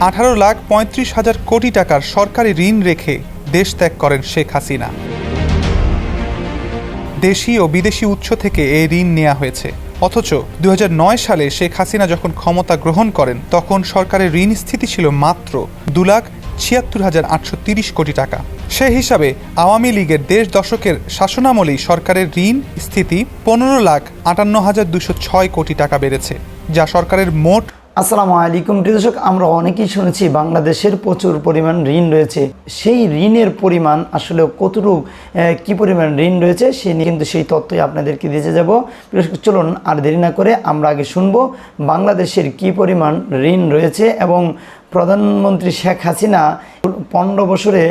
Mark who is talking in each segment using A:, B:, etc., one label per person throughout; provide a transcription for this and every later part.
A: আঠারো লাখ পঁয়ত্রিশ হাজার কোটি টাকার সরকারি ঋণ রেখে দেশ ত্যাগ করেন শেখ হাসিনা। দেশি ও বিদেশি উৎস থেকে এই ঋণ নেওয়া হয়েছে। অথচ দু হাজার নয় সালে শেখ হাসিনা যখন ক্ষমতা গ্রহণ করেন, তখন সরকারের ঋণ স্থিতি ছিল মাত্র দু লাখ ছিয়াত্তর হাজার আটশো তিরিশ কোটি টাকা। সে হিসাবে আওয়ামী লীগের দেশ দশকের শাসনামলেই সরকারের ঋণ স্থিতি পনেরো লাখ আটান্ন হাজার দুশো ছয় কোটি টাকা বেড়েছে, যা সরকারের মোট
B: আসসালামু আলাইকুম দর্শক, আমরা অনেকেই শুনেছি বাংলাদেশের প্রচুর পরিমাণ ঋণ রয়েছে। সেই ঋণের পরিমাণ আসলে কতটুকু কি পরিমাণ ঋণ রয়েছে সে নিয়ে কিন্তু সেই তথ্যই আপনাদেরকে দিতে যাব। চলুন আর দেরি না করে আমরা আগে শুনব বাংলাদেশের কি পরিমাণ ঋণ রয়েছে এবং প্রধানমন্ত্রী শেখ হাসিনা পনেরো বছরে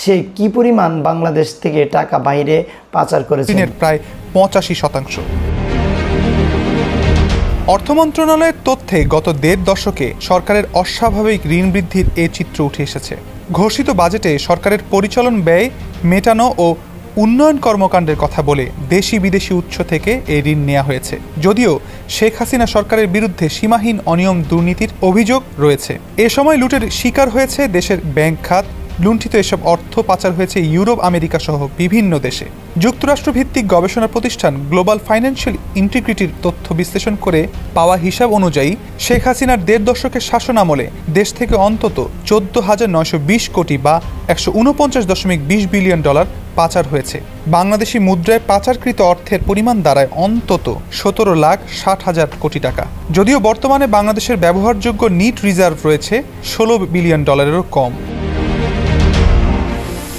B: সে কি পরিমাণ বাংলাদেশ থেকে টাকা বাইরে পাচার করেছে
A: প্রায় পঁচাশি শতাংশ। অর্থ মন্ত্রণালয়ের তথ্যে গত দেড় দশকে সরকারের অস্বাভাবিক ঋণ বৃদ্ধির এ চিত্র উঠে এসেছে। ঘোষিত বাজেটে সরকারের পরিচালন ব্যয়, মেটানো ও উন্নয়ন কর্মকাণ্ডের কথা বলে দেশি বিদেশি উৎস থেকে এই ঋণ নেওয়া হয়েছে। যদিও শেখ হাসিনা সরকারের বিরুদ্ধে সীমাহীন অনিয়ম দুর্নীতির অভিযোগ রয়েছে। এ সময় লুটের শিকার হয়েছে দেশের ব্যাংক খাত লুণ্ঠিত এসব অর্থ পাচার হয়েছে ইউরোপ, আমেরিকা সহ বিভিন্ন দেশে। যুক্তরাষ্ট্র ভিত্তিক গবেষণা প্রতিষ্ঠান গ্লোবাল ফাইন্যান্সিয়াল ইন্টিগ্রিটির তথ্য বিশ্লেষণ করে পাওয়া হিসাব অনুযায়ী, শেখ হাসিনার দেড় দশকের শাসন আমলে দেশ থেকে অন্তত চোদ্দ হাজার নয়শো বিশ কোটি বা একশো উনপঞ্চাশ দশমিক বিশ বিলিয়ন ডলার পাচার হয়েছে। বাংলাদেশি মুদ্রায় পাচারকৃত অর্থের পরিমাণ দাঁড়ায় অন্তত সতেরো লাখ ষাট হাজার কোটি টাকা। যদিও বর্তমানে বাংলাদেশের ব্যবহারযোগ্য নিট রিজার্ভ রয়েছে, ষোলো বিলিয়ন ডলারেরও কম।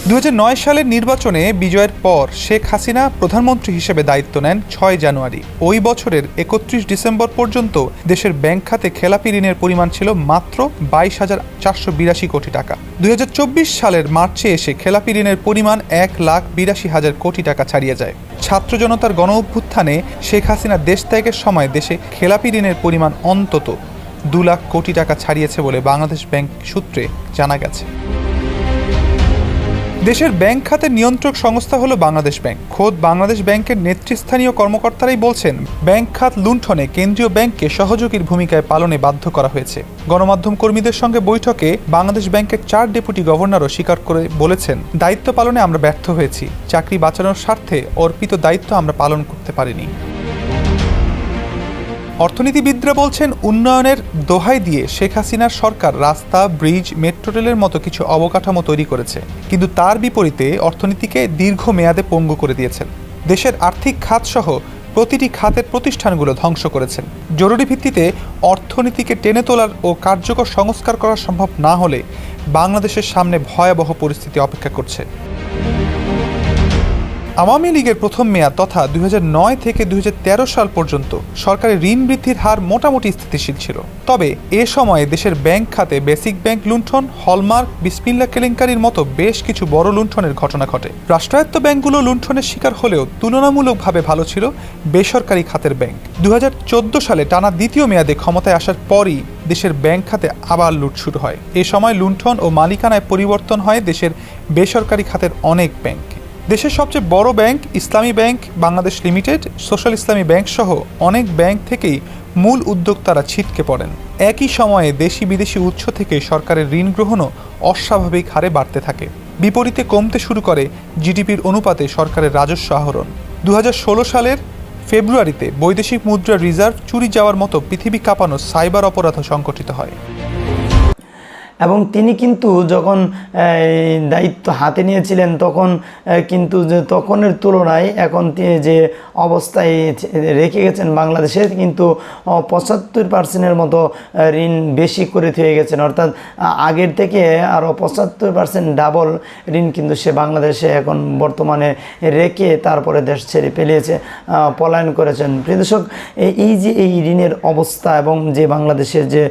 A: দুই হাজার নয় সালের নির্বাচনে বিজয়ের পর শেখ হাসিনা প্রধানমন্ত্রী হিসেবে দায়িত্ব নেন ছয় জানুয়ারি। ওই বছরের একত্রিশ ডিসেম্বর পর্যন্ত দেশের ব্যাংক খাতে খেলাপি ঋণের পরিমাণ ছিল মাত্র বাইশ হাজার চারশো বিরাশি কোটি টাকা। দুই হাজার চব্বিশ সালের মার্চে এসে খেলাপি ঋণের পরিমাণ এক লাখ বিরাশি হাজার কোটি টাকা ছাড়িয়ে যায়। ছাত্র জনতার গণ অভ্যুত্থানে শেখ হাসিনা দেশ ত্যাগের সময় দেশে খেলাপি ঋণের পরিমাণ অন্তত দু লাখ কোটি টাকা ছাড়িয়েছে বলে বাংলাদেশ ব্যাংক সূত্রে জানা গেছে। দেশের ব্যাংক খাতের নিয়ন্ত্রক সংস্থা হলো বাংলাদেশ ব্যাংক। খোদ বাংলাদেশ ব্যাংকের নেতৃস্থানীয় কর্মকর্তারাই বলছেন, ব্যাংক খাত লুণ্ঠনে কেন্দ্রীয় ব্যাংককে সহযোগীর ভূমিকায় পালনে বাধ্য করা হয়েছে। গণমাধ্যম কর্মীদের সঙ্গে বৈঠকে বাংলাদেশ ব্যাংকের চার ডেপুটি গভর্নরও স্বীকার করে বলেছেন, দায়িত্ব পালনে আমরা ব্যর্থ হয়েছি। চাকরি বাঁচানোর স্বার্থে অর্পিত দায়িত্ব আমরা পালন করতে পারিনি। অর্থনীতিবিদরা বলছেন, উন্নয়নের দোহাই দিয়ে শেখ হাসিনার সরকার রাস্তা, ব্রিজ, মেট্রো রেলের মতো কিছু অবকাঠামো তৈরি করেছে। কিন্তু তার বিপরীতে অর্থনীতিকে দীর্ঘ মেয়াদে পঙ্গু করে দিয়েছেন। দেশের আর্থিক খাত সহ প্রতিটি খাতের প্রতিষ্ঠানগুলো ধ্বংস করেছেন। জরুরি ভিত্তিতে অর্থনীতিকে টেনে তোলার ও কার্যকর সংস্কার করা সম্ভব না হলে বাংলাদেশের সামনে ভয়াবহ পরিস্থিতি অপেক্ষা করছে। আওয়ামী লীগের প্রথম মেয়াদ তথা দুই হাজার নয় থেকে দুই হাজার তেরো সাল পর্যন্ত সরকারের ঋণ বৃদ্ধির হার মোটামুটি স্থিতিশীল ছিল। তবে এ সময়ে দেশের ব্যাংক খাতে বেসিক ব্যাংক লুণ্ঠন, হলমার্ক বিসমিল্লা কেলেঙ্কারির মতো বেশ কিছু বড় লুণ্ঠনের ঘটনা ঘটে। রাষ্ট্রায়ত্ত ব্যাংকগুলো লুণ্ঠনের শিকার হলেও তুলনামূলকভাবে ভালো ছিল বেসরকারি খাতের ব্যাংক। দু হাজার চোদ্দ সালে টানা দ্বিতীয় মেয়াদে ক্ষমতায় আসার পরই দেশের ব্যাংক খাতে আবার লুট শুরু হয়। এ সময় লুণ্ঠন ও মালিকানায় পরিবর্তন হয় দেশের বেসরকারি খাতের অনেক ব্যাংক। দেশের সবচেয়ে বড় bank Islami bank, Bangladesh limited, social Islami bank সহ অনেক ব্যাংক থেকেই মূল উদ্যোক্তারা ছিটকে পড়েন। একই সময়ে দেশি বিদেশি উৎস থেকে সরকারের ঋণ গ্রহণও অস্বাভাবিক হারে বাড়তে থাকে। বিপরীতে কমতে শুরু করে জিডিপির অনুপাতে সরকারের রাজস্ব আহরণ। দু হাজার ষোলো সালের ফেব্রুয়ারিতে বৈদেশিক মুদ্রা রিজার্ভ চুরি যাওয়ার মতো পৃথিবী কাঁপানো সাইবার অপরাধ সংগঠিত হয়।
B: এবং তিনি কিন্তু যখন দায়িত্ব হাতে নিয়েছিলেন, তখন কিন্তু যে তখনের তুলনায় এখন তিনি যে অবস্থায় রেখে গেছেন বাংলাদেশে, কিন্তু পঁচাত্তর পার্সেন্টের মতো ঋণ বেশি করে থেকে গেছেন। অর্থাৎ আগের থেকে আরও পঁচাত্তর পার্সেন্ট ডাবল ঋণ কিন্তু সে বাংলাদেশে এখন বর্তমানে রেখে তারপরে দেশ ছেড়ে পেলিয়েছে পলায়ন করেছেন। প্রিয় দর্শক এই- এই যে এই ঋণের অবস্থা এবং যে বাংলাদেশের যে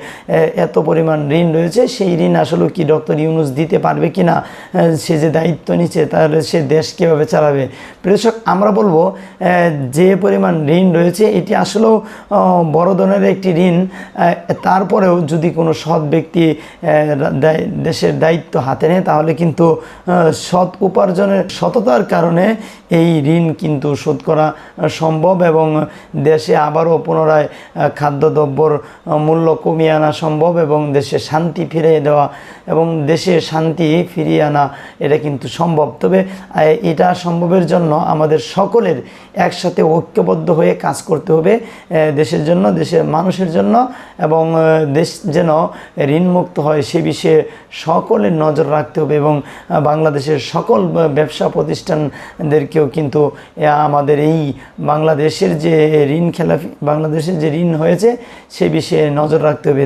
B: এত পরিমাণ ঋণ রয়েছে, সেই ঋণ আসলে কি ডক্টর ইউনুস দিতে পারবে কি না সে যে দায়িত্ব নিচ্ছে তাহলে সে দেশ কীভাবে চালাবে। প্রেষক আমরা বলব যে পরিমাণ ঋণ রয়েছে, এটি আসলেও বড় ধরনের একটি ঋণ তারপরেও যদি কোনো সৎ ব্যক্তি দেশের দায়িত্ব হাতে নেয়, তাহলে কিন্তু সৎ উপার্জনের সততার কারণে এই ঋণ কিন্তু শোধ করা সম্ভব এবং দেশে আবারও পুনরায় খাদ্যদ্রব্যর মূল্য কমিয়ে আনা সম্ভব এবং দেশে শান্তি ফিরিয়ে দেওয়া এবং দেশে শান্তি ফিরিয়ে আনা, এটা কিন্তু সম্ভব। তবে এটা সম্ভবের জন্য আমাদের সকলের একসাথে ঐক্যবদ্ধ হয়ে কাজ করতে হবে দেশের জন্য, দেশের মানুষের জন্য এবং দেশ যেন ঋণমুক্ত হয় সে বিষয়ে সকলের নজর রাখতে হবে এবং বাংলাদেশের সকল ব্যবসা প্রতিষ্ঠানদেরকেও কিন্তু আমাদের এই বাংলাদেশের যে ঋণ খেলাফি, বাংলাদেশের যে ঋণ হয়েছে সে বিষয়ে নজর রাখতে হবে।